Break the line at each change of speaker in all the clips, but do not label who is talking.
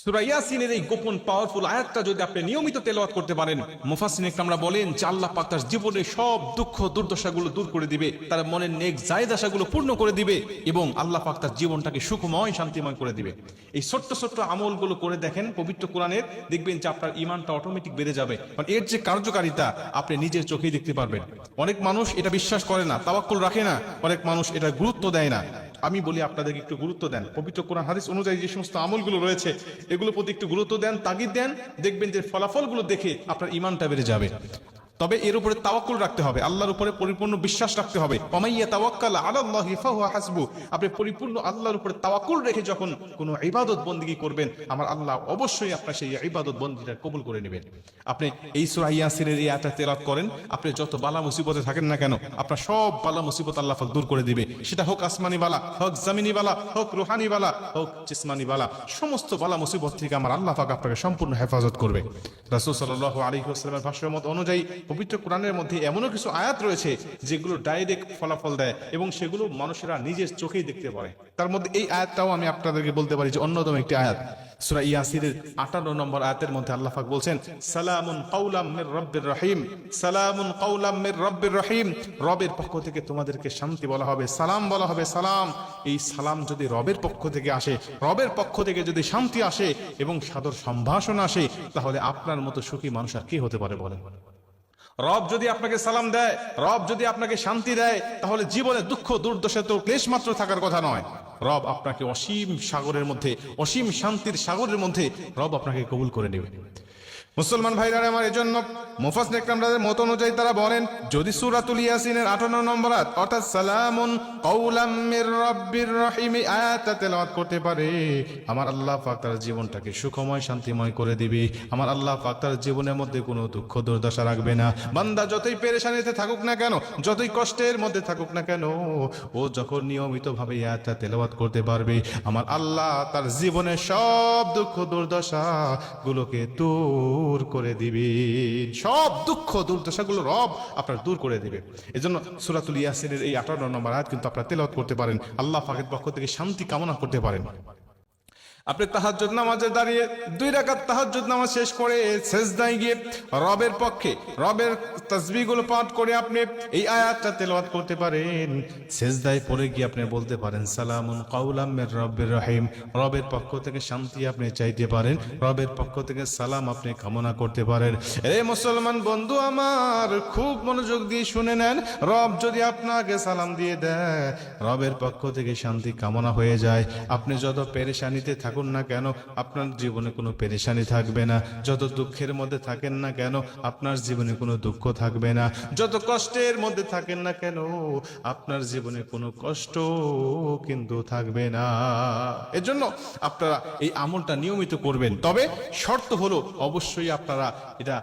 সুরাইয়াসিনের এই গোপন পাওয়ারফুল আয়াতটা যদি আপনি নিয়মিত তেলাওয়াত করতে পারেন মুফাসসিন আমরা বলেন যে আল্লাহ পাক তার জীবনের সব দুঃখ, দুর্দশাগুলো দূর করে দিবে, তার মনের নেক জায়েদ আশাগুলো পূর্ণ করে দিবে এবং আল্লাহ পাক তার জীবনটাকে সুখময়, শান্তিময় করে দিবে। এই ছোট্ট ছোট্ট আমলগুলো করে দেখেন, পবিত্র কোরআনের, দেখবেন যে আপনার ইমানটা অটোমেটিক বেড়ে যাবে। কারণ এর যে কার্যকারিতা, আপনি নিজের চোখেই দেখতে পারবেন। অনেক মানুষ এটা বিশ্বাস করে না, তাওয়াক্কুল রাখে না। অনেক মানুষ এটা গুরুত্ব দেয় না। আমি বলি আপনাদেরকে একটু গুরুত্ব দেন। পবিত্র কোরআন, হাদিস অনুযায়ী যে সমস্ত আমলগুলো রয়েছে, এগুলোর প্রতি একটু গুরুত্ব দেন, তাগিদ দেন, দেখবেন যে ফলাফলগুলো দেখে আপনার ইমানটা বেড়ে যাবে। তবে এর উপরে তাওয়াক্কুল রাখতে হবে, আল্লাহর উপরে পরিপূর্ণ বিশ্বাস রাখতে হবে। অমাইয়া তাওয়াক্কাল আলাল্লাহি ফাহুয়া হাসবু আপনি পরিপূর্ণ আল্লাহর উপরে তাওয়াক্কুল রেখে যখন কোনো ইবাদত বন্দিগি করবেন, আমার আল্লাহ অবশ্যই আপনার সেই ইবাদত বন্দিটা কবুল করে নেবেন। আপনি এই সূরা ইয়াসিনের এই আয়াতটা তেলাওয়াত করেন, আপনি যত বালা মুসিবতে থাকেন না কেন, আপনার সব বালা মুসিবত আল্লাহ পাক দূর করে দিবে। সেটা হোক আসমানি বালা, হোক জামিনি বালা, হোক রুহানি বালা, হোক জিসমানি বালা, সমস্ত বালা মুসিবত থেকে আমার আল্লাহ পাক আপনাকে সম্পূর্ণ হেফাজত করবে। রাসূল সাল্লাল্লাহু আলাইহি ওয়াসাল্লামের ভাষ্যের মত অনুযায়ী পবিত্র কোরআনের মধ্যে এমনও কিছু আয়াত রয়েছে যেগুলো ডাইরেক্ট ফলাফল দেয় এবং সেগুলো মানুষেরা নিজের চোখেই দেখতে পারে। তার মধ্যে এই আয়াতটাও আমি আপনাদেরকে বলতে পারি যে অন্যতম একটি আয়াত। সূরা ইয়াসিনের 58 নম্বর আয়াতের মধ্যে আল্লাহ পাক বলছেন, সালামুন কাউলাম রব্বির রহিম, সালামুন কাউলাম রব্বির রহিম। রবের পক্ষ থেকে তোমাদেরকে শান্তি বলা হবে, সালাম বলা হবে, সালাম। এই সালাম যদি রবের পক্ষ থেকে আসে, রবের পক্ষ থেকে যদি শান্তি আসে এবং সাদর সম্ভাষণ আসে, তাহলে আপনার মতো সুখী মানুষ আর কি হতে পারে বলেন? রব যদি আপনাকে সালাম দেয়, রব যদি আপনাকে শান্তি দেয়, তাহলে জীবনে দুঃখ, দুর্দশা তো ক্লেশ মাত্র থাকার কথা নয়। রব আপনাকে অসীম সাগরের মধ্যে, অসীম শান্তির সাগরের মধ্যে রব আপনাকে কবুল করে নেবে। মুসলমান ভাইরা আমার এজন্য মুফাস নেকরামদের মত অনুযায়ী তারা বলেন, যদি সূরাতুল ইয়াসিনের 58 নম্বর আয়াত, অর্থাৎ সালামুন কাউলাম মির রাব্বির রহিম আয়াতটা তেলাওয়াত করতে পারে, আমার আল্লাহ পাক তার জীবনটাকে সুখময়, শান্তিময় করে দিবে। আমার আল্লাহ পাক তার জীবনের মধ্যে কোনো দুঃখ, দুর্দশা রাখবে না। বান্দা যতই পেরেশানিতে থাকুক না কেন, যতই কষ্টের মধ্যে থাকুক না কেন, ও যখন নিয়মিতভাবে আয়াতটা তেলাওয়াত করতে পারবে, আমার আল্লাহ তার জীবনের সব দুঃখ দুর্দশা গুলোকে দূর করে দিবে। সব দুঃখ দুর্দশাগুলো রব আপনার দূর করে দিবে। এজন্য সুরাতুল ইয়াসিনের এই আঠারো নম্বর আয়াত কিন্তু আপনার তেলাওয়াত করতে পারেন। আল্লাহ পাকের পক্ষ থেকে শান্তি কামনা করতে পারেন। আপনি তাহাজ্জুদ নামাজে দাঁড়িয়ে দুই রাকাত তাহাজ্জুদ নামাজ শেষ করে সেজদায় গিয়ে রবের পক্ষে, রবের তাসবিহগুলো পাঠ করে আপনি এই আয়াতটা তেলাওয়াত করতে পারেন। সেজদায় পড়ে গিয়ে আপনি বলতে পারেন, সালামুন কাউলাম মির রব্বির রহিম। রবের পক্ষ থেকে শান্তি আপনি চাইতে পারেন, রবের পক্ষ থেকে সালাম আপনি কামনা করতে পারেন। রে মুসলমান বন্ধু আমার, খুব মনোযোগ দিয়ে শুনে নেন, রব যদি আপনাকে সালাম দিয়ে দেয়, রবের পক্ষ থেকে শান্তি কামনা হয়ে যায়। আপনি যত পেরেশানিতে থাকুন না কেন, আপনার জীবনে কোনো পেরেশানি থাকবে না। যত দুঃখের মধ্যে থাকেন না কেন, আপনার জীবনে কোনো দুঃখ থাকবে না। যত কষ্টের মধ্যে থাকেন না কেন, আপনার জীবনে কোনো কষ্ট কিন্তু থাকবে না। এজন্য আপনারা এই আমলটা নিয়মিত করবেন। তবে শর্ত হলো, অবশ্যই আপনারা এটা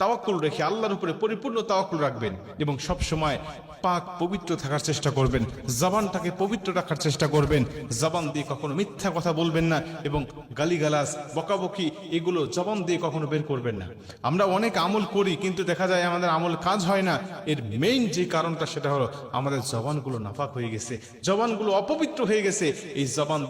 তাওয়াক্কুল রেখে আল্লাহর উপরে পরিপূর্ণ তাওয়াক্কুল রাখবেন এবং সব সময় পাক পবিত্র থাকার চেষ্টা করবেন, জবানটাকে পবিত্র রাখার চেষ্টা করবেন, জবান দিয়ে কখনো মিথ্যা কথা বলবেন না এবং গালিগালাজ, বকাবকি এগুলো জবান দিয়ে কখনো বের করবেন না। আমরা অনেক আমল করি কিন্তু দেখা যায় আমাদের আমল কাজ হয় না। এর মেইন যে কারণটা সেটা হলো আমাদের জবানগুলো নাফাক হয়ে গেছে, জবানগুলো অপবিত্র হয়ে গেছে, এই জবান